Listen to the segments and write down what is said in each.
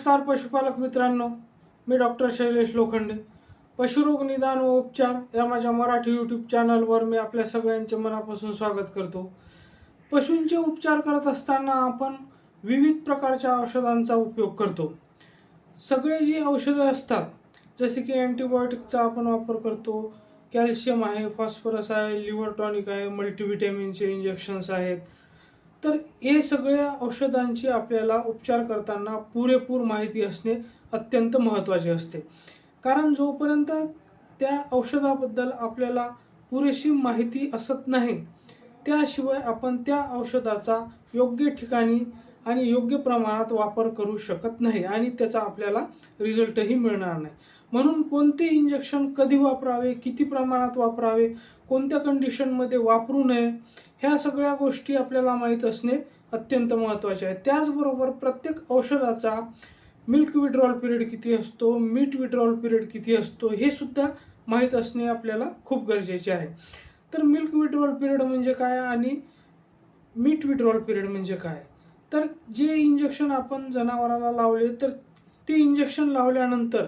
नमस्कार पशुपालक मित्रांनो मी डॉक्टर शैलेश लोखंडे. पशुरोग निदान व उपचार या माझ्या मराठी यूट्यूब चॅनलवर मी आपल्या सगळ्यांचे मनापासून स्वागत करतो. पशूंचे उपचार करत असताना आपण विविध प्रकारच्या औषधांचा उपयोग करतो. सगळे जी औषधं असतात जसे की अँटीबायोटिकचा आपण वापर करतो कॅल्शियम आहे फॉस्फरस आहे लिव्हर टॉनिक आहे मल्टीव्हिटॅमिनचे इंजेक्शन्स आहेत तर हे सगळ्या औषधांची आपल्याला उपचार करताना पुरेपूर माहिती असणे अत्यंत महत्त्वाचे असते. कारण जोपर्यंत त्या औषधाबद्दल आपल्याला पुरेशी माहिती असत नाही त्याशिवाय आपण त्या औषधाचा योग्य ठिकाणी आणि योग्य प्रमाणात वापर करू शकत नाही आणि त्याचा आपल्याला रिझल्टही मिळणार नाही. म्हणून कोणते इंजेक्शन कधी वापरावे किती प्रमाणात वापरावे कोणत्या कंडिशनमध्ये वापरू नये ह्या सगळ्या गोष्टी आपल्याला माहीत असणे अत्यंत महत्त्वाचे आहे. त्याचबरोबर प्रत्येक औषधाचा मिल्क विड्रॉल पिरियड किती असतो मीट विड्रॉल पिरियड किती असतो हे सुद्धा माहीत असणे आपल्याला खूप गरजेचे आहे. तर मिल्क विड्रॉल पिरियड म्हणजे काय आणि मीठ विड्रॉल पिरियड म्हणजे काय? तर जे इंजेक्शन आपण जनावराला लावले तर ते इंजेक्शन लावल्यानंतर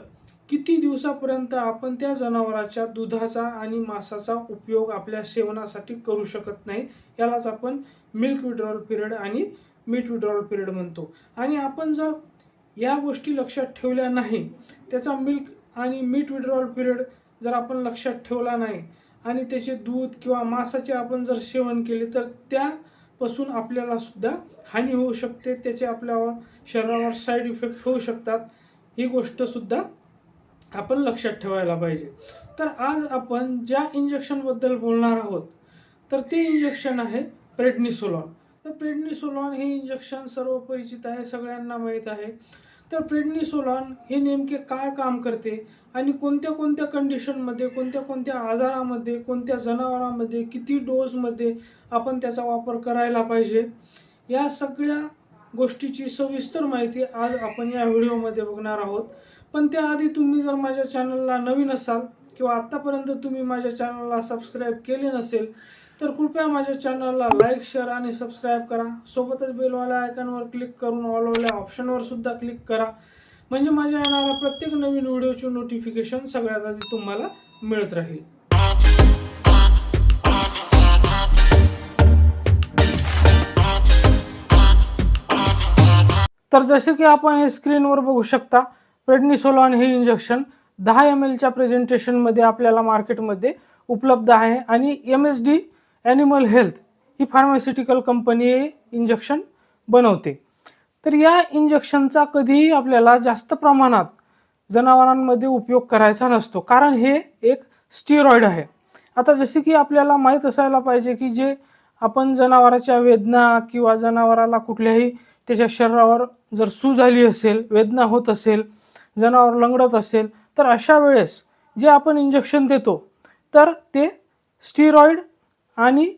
किती दिवसापर्यंत आपण त्या जनावराच्या दुधाचा आणि मांसाचा उपयोग आपल्या सेवनासाठी करू शकत नाही यालाच आपण मिल्क विड्रॉल पिरियड आणि मीट विड्रॉल पिरियड म्हणतो. आणि आपण जर या गोष्टी लक्षात ठेवल्या नाही त्याचा मिल्क आणि मीट विड्रॉल पिरियड जर आपण लक्षात ठेवला नाही आणि त्याचे दूध किंवा मांसाचे आपण जर सेवन केले तर त्यापासून आपल्याला सुद्धा हानी होऊ शकते त्याचे आपल्यावर शरीरावर साईड इफेक्ट होऊ शकतात. ही गोष्टसुद्धा आपण लक्षात ठेवायला पाहिजे. तर आज आपण ज्या इंजेक्शनबद्दल बोलणार आहोत तर ते इंजेक्शन आहे प्रेडनिसोलॉन तर प्रेडनिसोलॉन हे इंजेक्शन सर्व परिचित आहे सगळ्यांना माहीत आहे. तर प्रेडनिसोलॉन हे नेमके काय काम करते आणि कोणत्या कोणत्या कंडिशनमध्ये कोणत्या कोणत्या आजारामध्ये कोणत्या जनावरांमध्ये किती डोजमध्ये आपण त्याचा वापर करायला पाहिजे या सगळ्या गोष्टीची सविस्तर माहिती आज आपण या व्हिडिओमध्ये बघणार आहोत. पण त्याआधी तुम्ही जर माझ्या चॅनलला नवीन असाल किंवा आत्तापर्यंत तुम्ही माझ्या चॅनलला सबस्क्राईब केले नसेल तर कृपया माझ्या चॅनलला लाईक शेअर आणि सबस्क्राईब करा. सोबतच बेलवाल्या आयकॉनवर क्लिक करून ऑलवाल्या ऑप्शनवर सुद्धा क्लिक करा. म्हणजे माझ्या येणाऱ्या प्रत्येक नवीन व्हिडिओचे नोटिफिकेशन सगळ्यात आधी तुम्हाला मिळत राहील. तर जसे की आपण हे स्क्रीनवर बघू शकता प्रेडनिसोलॉन हे इंजेक्शन दहा एम एलच्या प्रेझेंटेशनमध्ये आपल्याला मार्केटमध्ये उपलब्ध आहे. आणि M S D animal health ही फार्मास्युटिकल कंपनी इंजेक्शन बनवते. तर या इंजेक्शनचा कधीही आपल्याला जास्त प्रमाणात जनावरांमध्ये उपयोग करायचा नसतो. कारण हे एक स्टिरॉइड आहे. आता जसे की आपल्याला माहीत असायला पाहिजे की जे आपण जनावराच्या वेदना किंवा जनावराला कुठल्याही त्याच्या शरीरावर जर सूज आली असेल वेदना होत असेल जनावर लंगडत असेल तर अशा वेळेस जे आपण इंजेक्शन देतो तर ते स्टिरॉइड आणि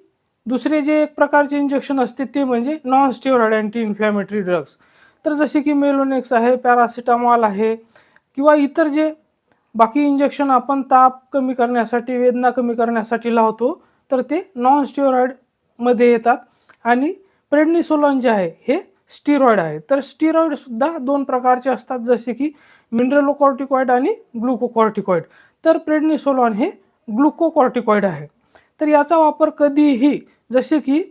दुसरे जे एक प्रकारचे इंजेक्शन असते ते म्हणजे non steroid anti inflammatory drugs तर जसे की मेलोनेक्स आहे पॅरासिटामॉल आहे किंवा इतर जे बाकी इंजेक्शन आपण ताप कमी करण्यासाठी वेदना कमी करण्यासाठी लावतो तर ते नॉन स्टिरॉइडमध्ये येतात. आणि प्रेडनिसोलॉन जे आहे हे स्टिरॉइड आहे. तर स्टिरॉइडसुद्धा दोन प्रकारचे असतात. जसे की मिनरलोकॉर्टिकॉइड आणि ग्लुकोकॉर्टिकॉइड. तर प्रेडनिसोलॉन हे ग्लुकोकॉर्टिकॉइड आहे. तर याचा वापर कधीही जसे की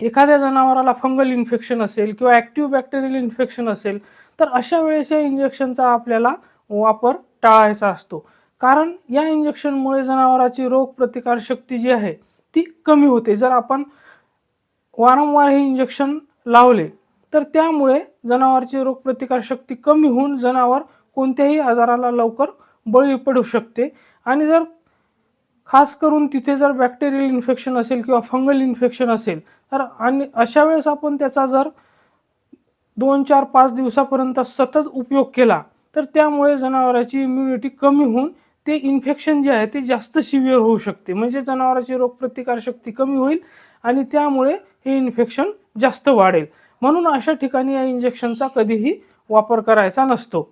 एखाद्या जनावराला फंगल इन्फेक्शन असेल किंवा ॲक्टिव्ह बॅक्टेरियल इन्फेक्शन असेल तर अशा वेळेस या इंजेक्शनचा आपल्याला वापर टाळायचा असतो. कारण या इंजेक्शनमुळे जनावराची रोगप्रतिकारशक्ती जी आहे ती कमी होते. जर आपण वारंवार हे इंजेक्शन लावले तर त्यामुळे जनावरची रोगप्रतिकारशक्ती कमी होऊन जनावर कोणत्याही आजाराला लवकर बळी पडू शकते. आणि जर खास करून तिथे जर बॅक्टेरियल इन्फेक्शन असेल किंवा फंगल इन्फेक्शन असेल तर आणि अशा वेळेस आपण त्याचा जर दोन चार पाच दिवसापर्यंत सतत उपयोग केला तर त्यामुळे जनावराची इम्युनिटी कमी होऊन ते इन्फेक्शन जे आहे ते जास्त सिव्हिअर होऊ शकते. म्हणजे जनावराची रोगप्रतिकारशक्ती कमी होईल आणि त्यामुळे हे इन्फेक्शन जास्त वाढेल. म्हणून अशा ठिकाणी या इंजेक्शनचा कधीही वापर करायचा नसतो.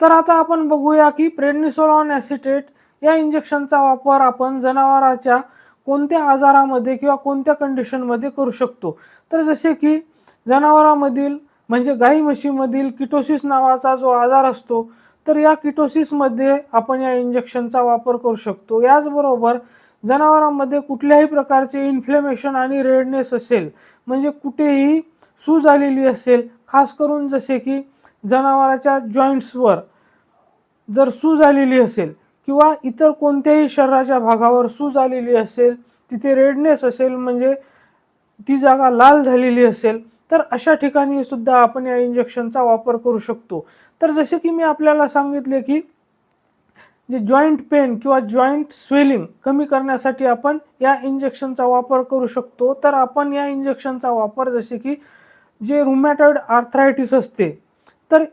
तर आता आपण बघूया की प्रेडनिसोलॉन ॲसिटेट या इंजेक्शनचा वापर आपण जनावराच्या कोणत्या आजारामध्ये किंवा कोणत्या कंडिशनमध्ये करू शकतो? तर जसे की जनावरांमधील म्हणजे गाई म्हशीमधील किटोसिस नावाचा जो आजार असतो तर या किटोसिसमध्ये आपण या इंजेक्शनचा वापर करू शकतो. याचबरोबर जनावरांमध्ये कुठल्याही प्रकारचे इन्फ्लेमेशन आणि रेडनेस असेल म्हणजे कुठेही सूज आलेली असेल. खास करून जसे की जनावराच्या जॉईंट्सवर जर सूज आलेली असेल किंवा इतर कोणत्याही शरीराच्या भागावर सूज आलेली असेल तिथे रेडनेस असेल म्हणजे ती जागा लाल झालेली असेल तर अशा ठिकाणी सुद्धा आपण या इंजेक्शनचा वापर करू शकतो. तर जसे की मी आपल्याला सांगितले की जे जॉईंट पेन किंवा जॉईंट स्वेलिंग कमी करण्यासाठी आपण या इंजेक्शनचा वापर करू शकतो. तर आपण या इंजेक्शनचा वापर जसे की जे रुमॅटॉइड आर्थरायटिस असते तर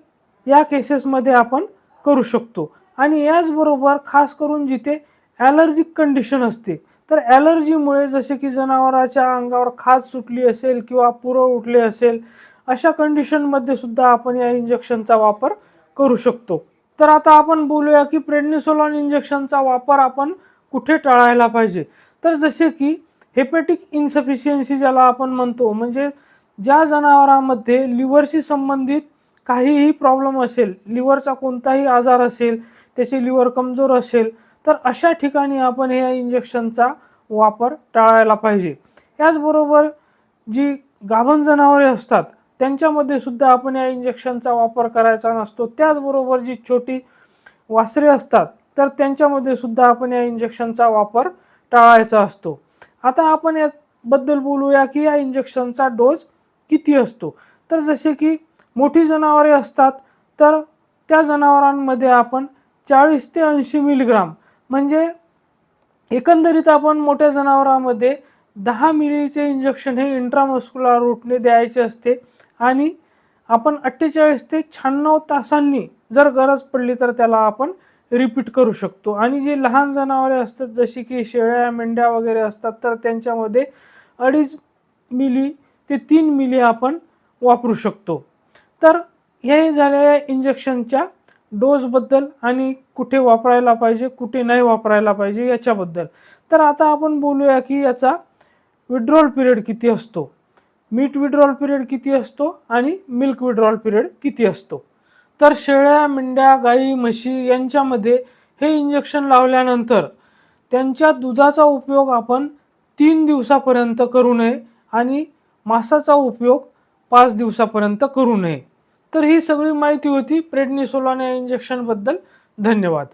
या केसेसमध्ये आपण करू शकतो. आणि याचबरोबर खास करून जिथे ॲलर्जिक कंडिशन असते तर ॲलर्जीमुळे जसे की जनावराच्या अंगावर खाज सुटली असेल किंवा पुरळ उठले असेल अशा कंडिशनमध्ये सुद्धा आपण या इंजेक्शनचा वापर करू शकतो. तर आता आपण बोलूया की प्रेडनिसोलॉन इंजेक्शनचा वापर आपण कुठे टाळायला पाहिजे? तर जसे की हेपेटिक इन्सफिशियन्सी ज्याला आपण म्हणतो म्हणजे ज्या जनावरांमध्ये लिव्हरशी संबंधित काहीही प्रॉब्लेम असेल लिव्हरचा कोणताही आजार असेल त्याचे लिव्हर कमजोर असेल तर अशा ठिकाणी आपण ह्या इंजेक्शनचा वापर टाळायला पाहिजे. याचबरोबर जी गाभण जनावरे असतात त्यांच्यामध्ये सुद्धा आपण या इंजेक्शनचा वापर करायचा नसतो. त्याचबरोबर जी छोटी वासरे असतात तर त्यांच्यामध्ये सुद्धा आपण या इंजेक्शनचा वापर टाळायचा असतो. आता आपण याबद्दल बोलूया की या इंजेक्शनचा डोस किती असतो? तर जसे की मोठी जनावरे असतात तर त्या जनावरांमध्ये आपण चाळीस ते ऐंशी मिलीग्राम म्हणजे एकंदरीत आपण मोठ्या जनावरांमध्ये दहा मिलीचे इंजेक्शन हे इंट्रामस्क्युलर रूटने द्यायचे असते आणि आपण अठ्ठेचाळीस ते शहाण्णव तासांनी जर गरज पडली तर त्याला आपण रिपीट करू शकतो. आणि जे लहान जनावरे असतात जशी की शेळ्या मेंढ्या वगैरे असतात तर त्यांच्यामध्ये अडीच मिली ते तीन मिली आपण वापरू शकतो. तर हे झाल्या या इंजेक्शनच्या डोसबद्दल आणि कुठे वापरायला पाहिजे कुठे नाही वापरायला पाहिजे याच्याबद्दल. तर आता आपण बोलूया की याचा विड्रॉल पिरियड किती असतो? मीट विड्रॉल पिरियड किती असतो आणि मिल्क विड्रॉल पिरियड किती असतो? तर शेळ्या मेंढ्या गाई म्हशी यांच्यामध्ये हे इंजेक्शन लावल्यानंतर त्यांच्या दुधाचा उपयोग आपण तीन दिवसापर्यंत करू नये आणि मांसाचा उपयोग पाच दिवसापर्यंत करू नये. तर ही सगळी माहिती होती. प्रेडनिसोलॉन इंजेक्शनबद्दल धन्यवाद.